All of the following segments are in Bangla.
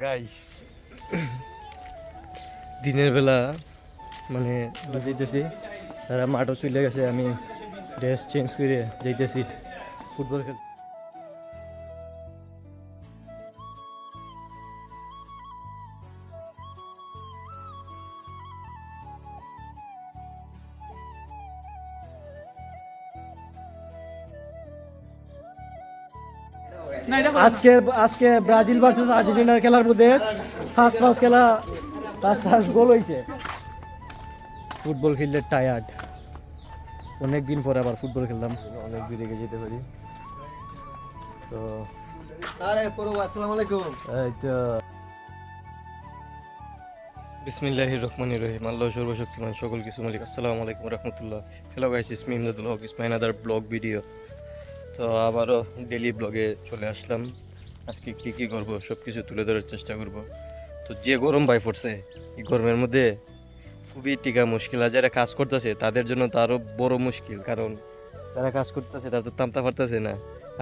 গাইস দিনের বেলা মানে যাইতেছি। তারা মাঠও চলে গেছে আমি ড্রেস চেঞ্জ করে যাইতেছি। ফুটবল খেল আজকে আজকে ব্রাজিল ভার্সেস আর্জেন্টিনার খেলার মধ্যে ফার্স্ট ফার্স্ট খেলা ফার্স্ট ফার্স্ট গোল হয়েছে ফুটবল খেললে টায়ার্ড অনেক দিন পরে আবার ফুটবল খেললাম। অনেক দূরে গিয়ে যেতে পারি। তো আরে পুরো আসসালামু আলাইকুম। এই তো। বিসমিল্লাহির রহমানির রহিম। আল্লাহ সর্বশক্তিমান সকল কিছু মালিক। আসসালামু আলাইকুম রহমতুল্লাহ। হ্যালো গাইস ইসমি ইমদাদুল হক ইসমাইন আদার ব্লগ ভিডিও তো আবারও ডেলি ব্লগে চলে আসলাম। আজকে কী কী করব সব কিছু তুলে ধরার চেষ্টা করব। তো যে গরম ভাই পড়ছে এই গরমের মধ্যে খুবই টিকা মুশকিল। আর যারা কাজ করতেছে তাদের জন্য তো আরও বড় মুশকিল কারণ যারা কাজ করতেছে তারা তো তামতা পারতেছে না।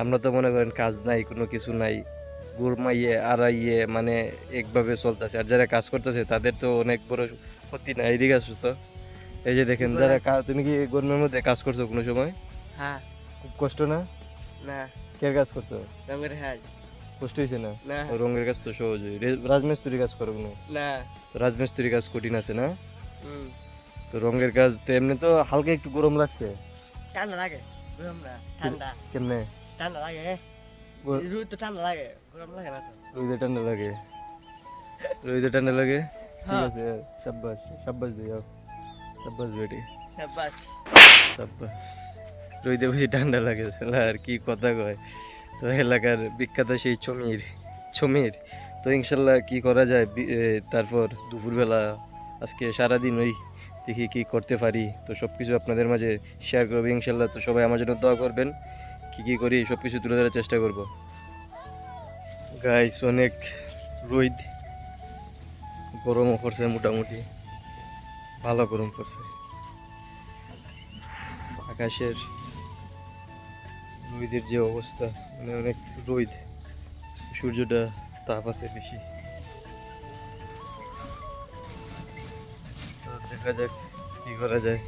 আমরা তো মনে করেন কাজ নাই কোনো কিছু নাই গুরমাইয়ে আড়াইয়ে মানে একভাবে চলতেছে। আর যারা কাজ করতেছে তাদের তো অনেক বড় ক্ষতি না এইদিকে তো। এই যে দেখেন যারা তুমি কি গরমের মধ্যে কাজ করছ কোনো সময়? হ্যাঁ। খুব কষ্ট না? না। কে কাজ করছ? রঙের হ্যাঁ কষ্ট হয়েছে না? না। রঙের কাজ তো সহজ হয়। রে- রাজমিস্ত্রি কাজ করো না। তো রাজমিস্ত্রি কাজ কঠিন আছে না? তো রঙের কাজ তো এমনি তো হালকা একটু গরম লাগছে। ঠান্ডা লাগে। গরম না ঠান্ডা। কেমনে? ঠান্ডা লাগে। রোদ তো ঠান্ডা লাগে। গরম লাগে না রোদে ঠান্ডা লাগে। রোদে ঠান্ডা লাগে? ঠিক হ্যাঁ। আছে সাব্বাস। সাব্বাস দিয়ে সাব্বাস বেটি। সাব্বাস। সাব্বাস। রোদে বেশি ঠান্ডা লাগে আর কি কথা কয়? তো এলাকার বিখ্যাত সেই ছমির ছমির, তো ইনশাল্লাহ কি করা যায়? তারপর দুপুরবেলা, আজকে সারাদিন ওই দেখি কি করতে পারি। তো সব কিছু আপনাদের মাঝে শেয়ার করব ইনশাল্লাহ। তো সবাই আমার জন্য দোয়া করবেন। কি কি করি সব কিছু তুলে ধরার চেষ্টা করব। গাইস অনেক রোদ। গরমও করছে মোটামুটি। ভালো গরম করছে আকাশের রোদের যে অবস্থা মানে অনেক রোদ। সূর্যটা তাপ আছে বেশি। দেখা যাক কি করা যায়।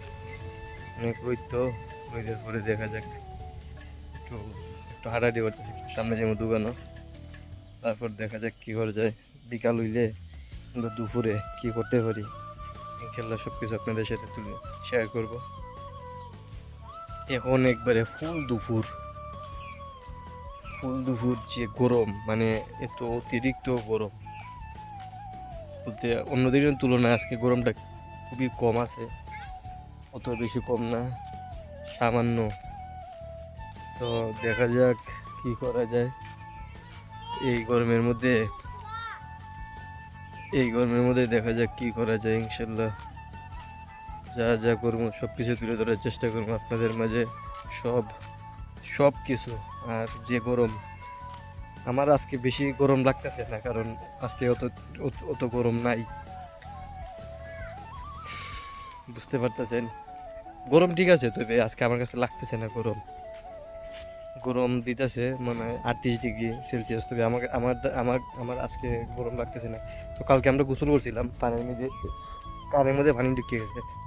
অনেক রোদ তো, রোদের পরে দেখা যাক। একটু একটু হাঁটাহাঁটি করতেছি, একটু সামনে যেমন দোকানও। তারপর দেখা যাক কি করা যায়। বিকাল হইলে দুপুরে কি করতে পারি? ইনশাল্লাহ সব কিছু আপনাদের সাথে তুলে শেয়ার করব। এখন একবারে ফুল দুপুর। ফুল দুপুর যে গরম মানে এত অতিরিক্ত গরম। বলতে অন্য দিনের তুলনায় আজকে গরমটা খুবই কম আছে, অত বেশি কম না, সামান্য। তো দেখা যাক কি করা যায়। এই গরমের মধ্যে, এই গরমের মধ্যে দেখা যাক কি করা যায়, ইনশাল্লাহ। যা যা করব সব কিছু তুলে ধরার চেষ্টা করব আপনাদের মাঝে, সব। সব কিছু আর যে গরম, আমার আজকে বেশি গরম লাগতেছে না, কারণ আজকে অত, অত- গরম নাই। বুঝতে পারতেছেন? গরম ঠিক আছে, তবে আজকে আমার কাছে লাগতেছে না গরম। গরম দিতেছে মানে আটত্রিশ ডিগ্রি সেলসিয়াস, তবে আমাকে, আমার আমার আমার আজকে গরম লাগতেছে না। তো কালকে আমরা গোসল করছিলাম, পানির মধ্যে কানের মধ্যে পানি ঢুকে গেছে।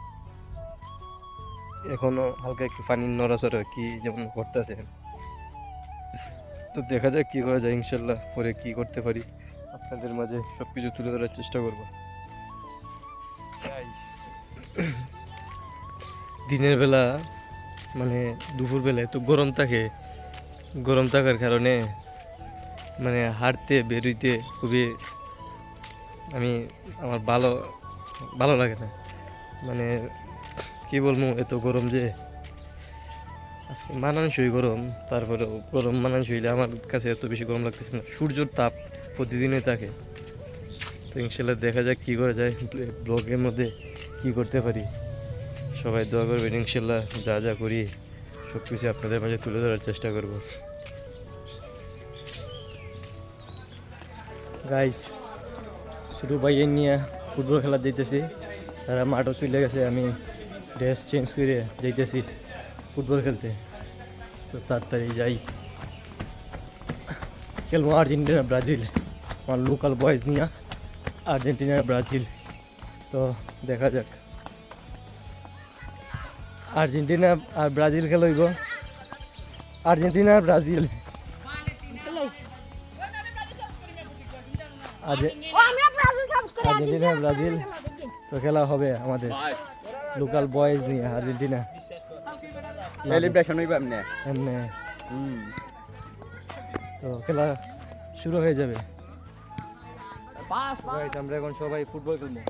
এখনও হালকা একটু পানির নড়াচড়া কি যেমন করতেছে। তো দেখা যাক কি করা যায় ইনশাল্লাহ, পরে কি করতে পারি। আপনাদের মাঝে সব কিছু তুলে ধরার চেষ্টা করব। দিনের বেলা মানে দুপুর বেলায় তো গরম থাকে, গরম থাকার কারণে মানে হাঁটতে, বেরোইতে খুবই আমি, আমার ভালো ভালো লাগে না। মানে কি বলব, এত গরম যে আজকে মানানসই গরম তারপরে গরম মানানসই হইলে আমার কাছে এত বেশি গরম লাগতেছে না। সূর্যর তাপ প্রতিদিনই থাকে। তো ইনশাল্লাহ দেখা যাক কী করা যায় ব্লগের মধ্যে কি করতে পারি। সবাই দোয়া করবেন ইনশাল্লাহ যা যা করি সব কিছু আপনাদের মাঝে তুলে ধরার চেষ্টা করব। গাইস ছোটো ভাইয়ের নিয়ে ফুটবল খেলা দিতেছি তারা মাঠও চলে গেছে, আমি ড্রেস চেঞ্জ করে যাইতেছি ফুটবল খেলতে। তো তাড়াতাড়ি যাই। খেলব আর্জেন্টিনা ব্রাজিল। আমার লোকাল বয়েজ নিয়ে আর্জেন্টিনা ব্রাজিল। তো দেখা যাক। আর্জেন্টিনা আর ব্রাজিল খেলইব আর্জেন্টিনা আর ব্রাজিল আর্জে- আর্জেন্টিনা ব্রাজিল। তো খেলা হবে আমাদের। লোকাল বয়েজ নিয়ে আর্জেন্টিনা সেলিব্রেশন হইব এমনি এমনি তো খেলা শুরু হয়ে যাবে। আমরা এখন সবাই ফুটবল খেলব।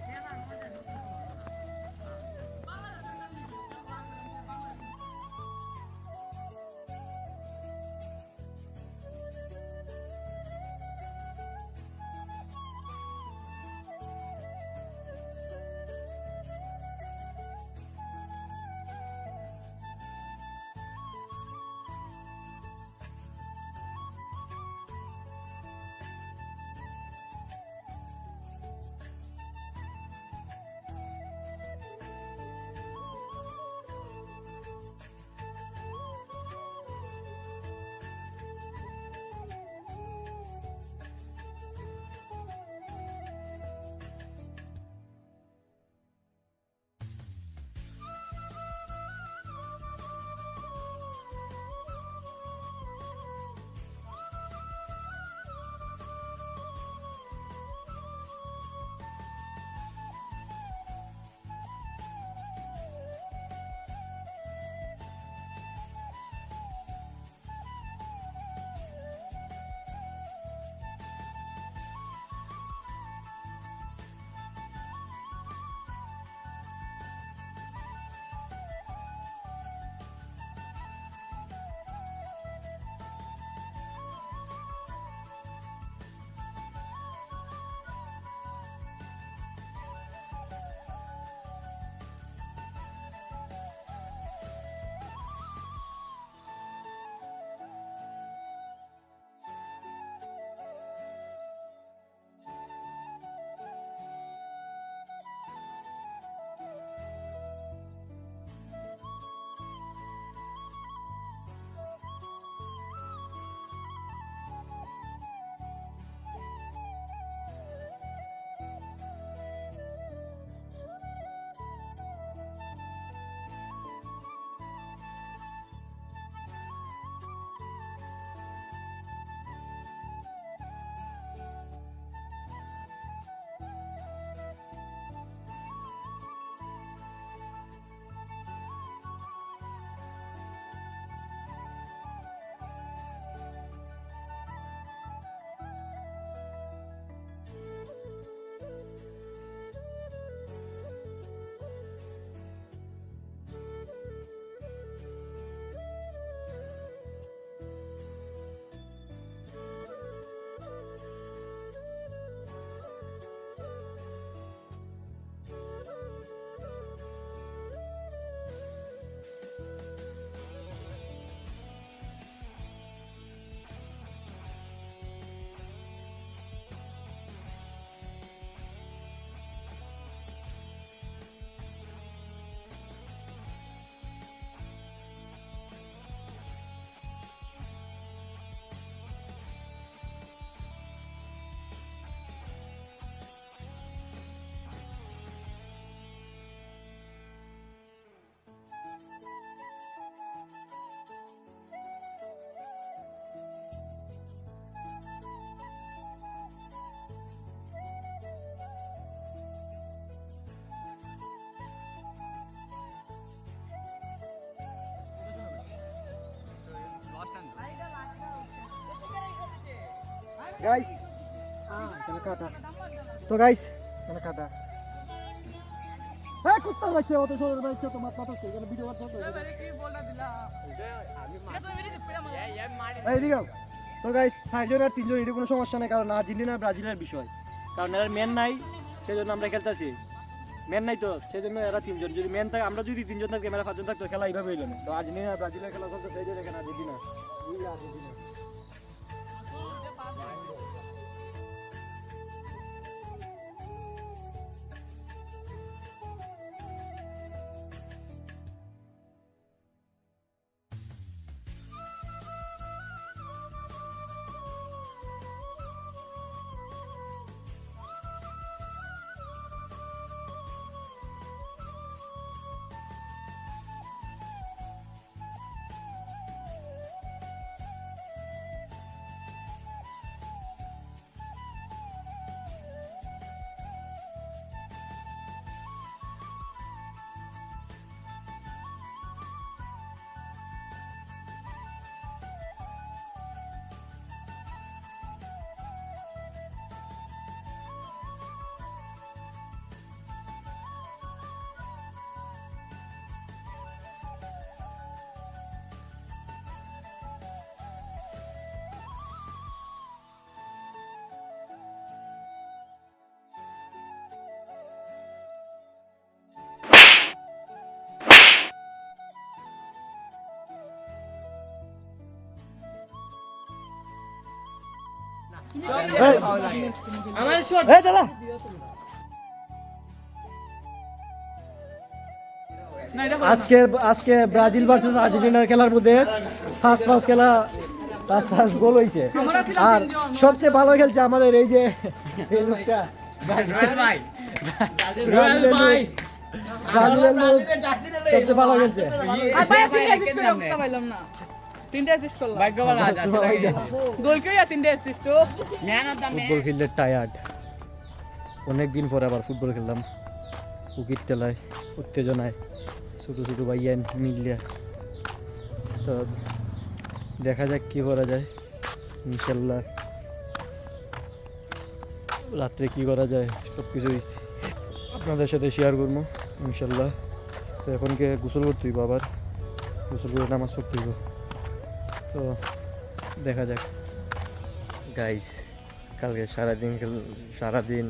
গাইস তো গাইস এখানে কাটা। হ্যাঁ তো কোনো সমস্যা নেই, কারণ আর্জেন্টিনা ব্রাজিলের বিষয়। কারণ এরা মেন নাই সেই জন্য আমরা খেলতেছি। মেন নাই তো সেই জন্য এরা তিনজন। যদি মেন থাকে, আমরা যদি তিনজন থাকি ক্যামেরা পাঁচজন থাকতো, খেলা এইভাবে হইল না। তো আর্জেন্টিনা ব্রাজিলের খেলা চলছে, সেই জন্য এখানে আর্জেন্টিনা। বুঝলে আর্জেন্টিনা এই দাদা। আজকে আজকে ব্রাজিল ভার্সেস আর্জেন্টিনার খেলার মধ্যে ফার্স্ট ফার্স্ট খেলা ফার্স্ট ফার্স্ট গোল হয়েছে আর সবচেয়ে ভালো খেলছে আমাদের এই যে সবচেয়ে ভালো খেলছে। তিনটে অ্যাসিস্ট করে অবস্থা পাইলাম না তিনটে অ্যাসিস্ট করলাম গোল করে তিনটে ফুটবল খেললে টায়ার্ড অনেক দিন পরে আবার ফুটবল খেললাম। উকিট চালায় উত্তেজনায়। ছোটো ছোটো ভাইয়ান মিলিয়া তো দেখা যাক কী করা যায়। ইনশাল্লাহ। রাত্রে কী করা যায় সব কিছুই আপনাদের সাথে শেয়ার করব ইনশাল্লাহ। তো এখনকে গোসল করতে হইব আবার? গোসল করে নামাজ পড়তে হইব। তো দেখা যাক। গাইস কালকে সারাদিন সারাদিন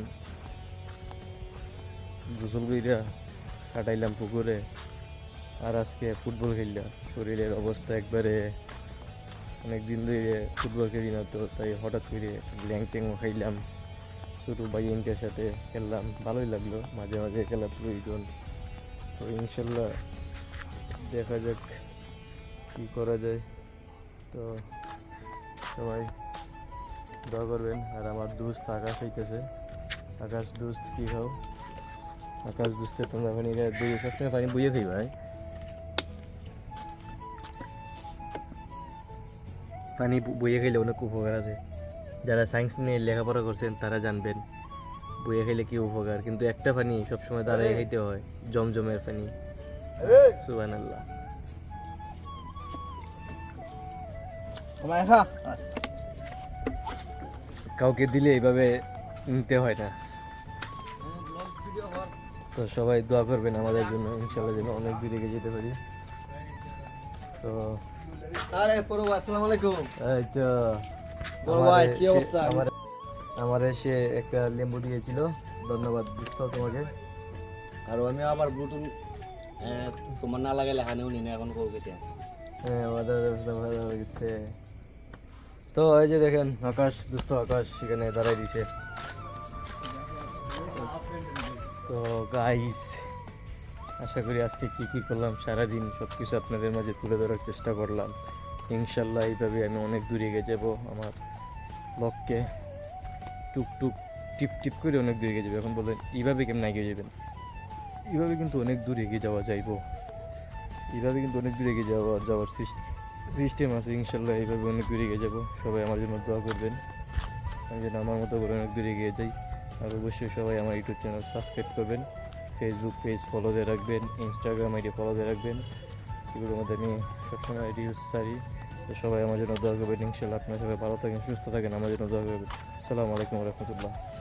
গোসল কইরা কাটাইলাম পুকুরে আর আজকে ফুটবল খেললাম শরীরের অবস্থা একবারে অনেক দিন ধরে ফুটবল খেলি না তো, তাই হঠাৎ করে ল্যাং ট্যাংও খাইলাম। ছোটো ভাইয়ের সাথে খেললাম, ভালোই লাগল। মাঝে মাঝে খেলা প্রয়োজন। তো ইনশাল্লাহ দেখা যাক কী করা যায়। তো সবাই দোয়া করবেন আর আমার দুস্ত আকাশ হইতেছে। আকাশ দুস্ত কি খাও আকাশ দুস্তে তোমরা এখন এটা বইয়ে সবসময় পানি বইয়ে খাই ভাই। পানি বইয়ে খাইলে অনেক উপকার আছে। যারা সায়েন্স নিয়ে লেখাপড়া করছেন তারা জানবেন বইয়ে খাইলে কি উপকার। কিন্তু একটা পানি সবসময় দাঁড়িয়ে খাইতে হয় জমজমের পানি সুবান আল্লাহ কাউকে দিলে এইভাবে নিতে হয় না। তো সবাই দোয়া করবেন আমাদের জন্য ইনশাল্লাহ যেন অনেক দূরে এগিয়ে যেতে পারি। তো আরে পড়ো আসসালামু আলাইকুম। এই তো বড় ভাই, কি সে- অবস্থা? আমারে আমারে সে একটা লেম্বু দিয়েছিল। ধন্যবাদ বুঝতে তোমাকে। আর আমি আবার ব্লুটুথ তোমার না লাগাইলে হানেও নি না এখন কো কেটে। হ্যাঁ আমাদের ভালো হয়ে গেছে তো এই যে দেখেন, আকাশ, দুস্থ আকাশ সেখানে দাঁড়াই দিছে। তো গাইস আশা করি আজকে কি কি করলাম, সারাদিন সব কিছু আপনাদের মাঝে তুলে ধরার চেষ্টা করলাম। ইনশাল্লাহ এইভাবে আমি অনেক দূরে এগিয়ে যাব আমার লক্ষ্যে টুক টুক টিপ টিপ করে অনেক দূরে এগিয়ে যাবে। এখন বলেন, এইভাবে কেমন এগিয়ে যাবেন? এইভাবে কিন্তু অনেক দূর এগিয়ে যাওয়া যাইবো। এইভাবে কিন্তু অনেক দূরে এগিয়ে যাওয়া, যাওয়ার সিস্টেম আছে ইনশাল্লাহ এইভাবে অনেক দূরে গিয়ে যাব। সবাই আমার জন্য দোয়া করবেন। আমি যেন আমার মতো করে অনেক দূরে এগিয়ে যাই। আর অবশ্যই সবাই আমার ইউটিউব চ্যানেল সাবস্ক্রাইব করবেন। ফেসবুক পেজ ফলো দিয়ে রাখবেন। ইনস্টাগ্রাম আইডি ফলো দিয়ে রাখবেন। এগুলোর মধ্যে আমি সবসময় রিলস ছাড়ি। তো সবাই আমার জন্য দোয়া করবেন। ইনশাল্লাহ আপনারা সবাই ভালো থাকেন, সুস্থ থাকেন। আমার জন্য দোয়া করবেন। আসসালামু আলাইকুম রহমতুল্লাহ।